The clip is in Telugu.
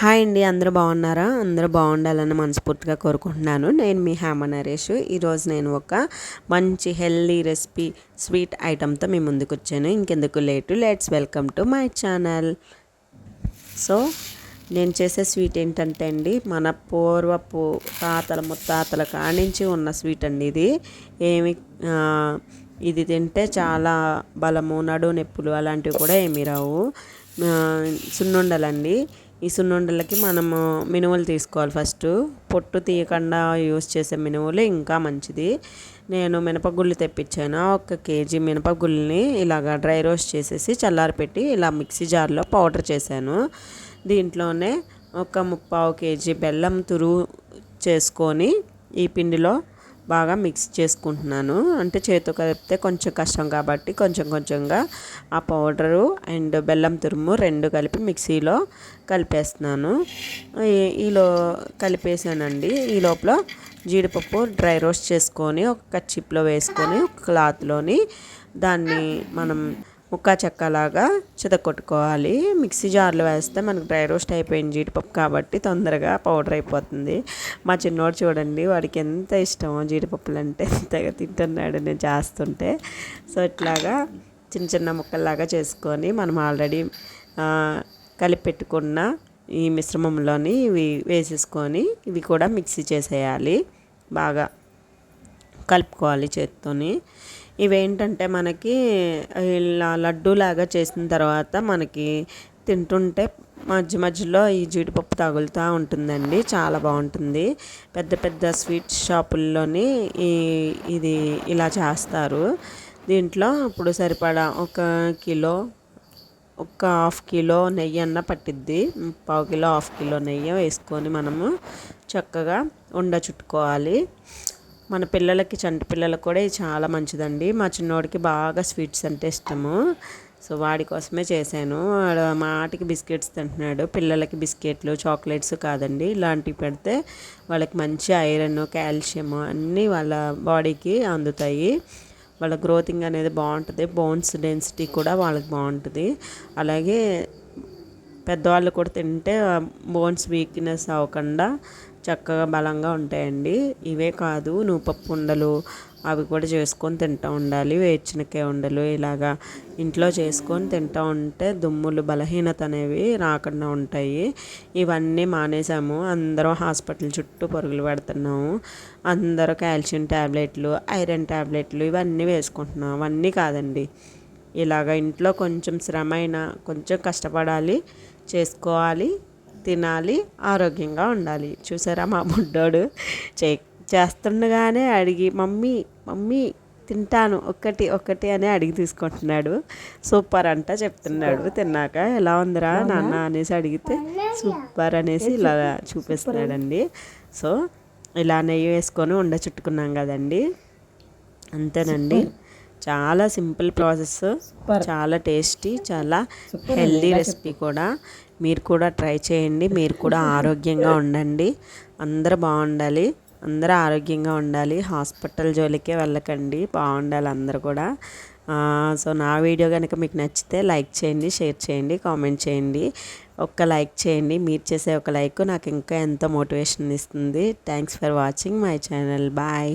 హాయ్ అండి అందరూ బాగున్నారా? అందరూ బాగుండాలని మనస్ఫూర్తిగా కోరుకుంటున్నాను. నేను మీ హేమ నరేష్. ఈరోజు నేను ఒక మంచి హెల్దీ రెసిపీ స్వీట్ ఐటమ్తో మీ ముందుకు వచ్చాను ఇంకెందుకు late let's welcome to my channel. So నేను చేసే స్వీట్ ఏంటంటే అండి మన పూర్వపు తాతల ముత్తాతల కానించి ఉన్న స్వీట్ అండి ఇది. ఏమి ఇది తింటే చాలా బలము నడు నొప్పులు అలాంటివి కూడా ఏమి రావు. సున్నుండలండి. ఈ సున్నుండలకి మనము మినుములు తీసుకోవాలి ఫస్ట్. పొట్టు తీయకుండా యూస్ చేసే మినుములు ఇంకా మంచిది. నేను మినపగుళ్ళు తెప్పించాను. ఒక కేజీ మినపగుళ్ళని ఇలాగ డ్రై రోస్ట్ చేసేసి చల్లారిపెట్టి ఇలా మిక్సీ జార్లో పౌడర్ చేశాను. దీంట్లోనే ఒక ముప్పావు కేజీ బెల్లం తురువు చేసుకొని ఈ పిండిలో బాగా మిక్స్ చేసుకుంటున్నాను. అంటే చేతితో కలిపితే కొంచెం కష్టం కాబట్టి కొంచెం కొంచెంగా ఆ పౌడరు అండ్ బెల్లం తురుము రెండు కలిపి మిక్సీలో కలిపేస్తున్నాను. ఈలో కలిపేసానండి. ఈ లోపల జీడిపప్పు డ్రై రోస్ట్ చేసుకొని ఒక చిప్లో వేసుకొని ఒక క్లాత్లోని దాన్ని మనం ముక్కా చెక్కలాగా చితకొట్టుకోవాలి. మిక్సీ జార్లో వేస్తే మనకు డ్రై రోస్ట్ అయిపోయింది జీడిపప్పు కాబట్టి తొందరగా పౌడర్ అయిపోతుంది. మా చిన్నోడు చూడండి వాడికి ఎంత ఇష్టమో జీడిపప్పులు అంటే తెగ తింటున్నాడు నేను చేస్తుంటే. సో ఇట్లాగా చిన్న చిన్న ముక్కల్లాగా చేసుకొని మనం ఆల్రెడీ కలిపి పెట్టుకున్న ఈ మిశ్రమంలోని ఇవి వేసేసుకొని ఇవి కూడా మిక్సీ చేసేయాలి. బాగా కలుపుకోవాలి చేత్తోని. ఇవేంటంటే మనకి ఇలా లడ్డూలాగా చేసిన తర్వాత మనకి తింటుంటే మధ్య మధ్యలో ఈ జీడిపప్పు తగులుతూ ఉంటుందండి. చాలా బాగుంటుంది. పెద్ద పెద్ద స్వీట్ షాపుల్లోని ఈ ఇది ఇలా చేస్తారు. దీంట్లో ఇప్పుడు సరిపడా ఒక కిలో ఒక హాఫ్ కిలో నెయ్యి అన్న పట్టిద్ది. పావు కిలో హాఫ్ కిలో నెయ్యి వేసుకొని మనము చక్కగా ఉండ చుట్టుకోవాలి. మన పిల్లలకి చంటి పిల్లలకు కూడా ఇది చాలా మంచిదండి. మా చిన్నోడికి బాగా స్వీట్స్ అంటే ఇష్టము. సో వాడి కోసమే చేశాను. వాడు మాటికి బిస్కెట్స్ తింటున్నాడు. పిల్లలకి బిస్కెట్లు చాక్లెట్స్ కాదండి. ఇలాంటివి పెడితే వాళ్ళకి మంచి ఐరన్ కాల్షియం అన్నీ వాళ్ళ బాడీకి అందుతాయి. వాళ్ళ గ్రోతింగ్ అనేది బాగుంటుంది. బోన్స్ డెన్సిటీ కూడా వాళ్ళకి బాగుంటుంది. అలాగే పెద్దవాళ్ళు కూడా తింటే బోన్స్ వీక్నెస్ అవ్వకుండా చక్కగా బలంగా ఉంటాయండి. ఇవే కాదు నువ్వు ఉండలు అవి కూడా చేసుకొని తింటూ ఉండాలి. వేచినకాయ ఉండలు ఇలాగా ఇంట్లో చేసుకొని తింటూ ఉంటే దుమ్ములు బలహీనత అనేవి రాకుండా ఉంటాయి. ఇవన్నీ మానేసాము అందరం హాస్పిటల్ చుట్టూ పరుగులు పెడుతున్నాము. అందరూ కాల్షియం ట్యాబ్లెట్లు ఐరన్ ట్యాబ్లెట్లు ఇవన్నీ వేసుకుంటున్నాం. అవన్నీ కాదండి. ఇలాగ ఇంట్లో కొంచెం శ్రమ అయినా కొంచెం కష్టపడాలి చేసుకోవాలి తినాలి ఆరోగ్యంగా ఉండాలి. చూసారా మా బుడ్డోడు చే చేస్తుండగానే అడిగి మమ్మీ మమ్మీ తింటాను ఒక్కటి ఒక్కటి అని అడిగి తీసుకుంటున్నాడు. సూపర్ అంట చెప్తున్నాడు. తిన్నాక ఎలా ఉందిరా నాన్న అనేసి అడిగితే సూపర్ అనేసి ఇలా చూపిస్తున్నాడండి. సో ఇలా నెయ్యి వేసుకొని ఉండ చుట్టుకున్నాం కదండి. అంతేనండి. చాలా సింపుల్ ప్రాసెస్. చాలా టేస్టీ చాలా హెల్దీ రెసిపీ కూడా. మీరు కూడా ట్రై చేయండి మీరు కూడా ఆరోగ్యంగా ఉండండి. అందరూ బాగుండాలి అందరూ ఆరోగ్యంగా ఉండాలి. హాస్పిటల్ జోలికే వెళ్ళకండి బాగుండాలి అందరూ కూడా. సో నా వీడియో కనుక మీకు నచ్చితే లైక్ చేయండి షేర్ చేయండి కామెంట్ చేయండి. ఒక్క లైక్ చేయండి మీరు చేసే ఒక లైక్ నాకు ఇంకా ఎంతో మోటివేషన్ ఇస్తుంది. Thanks for watching my channel. Bye.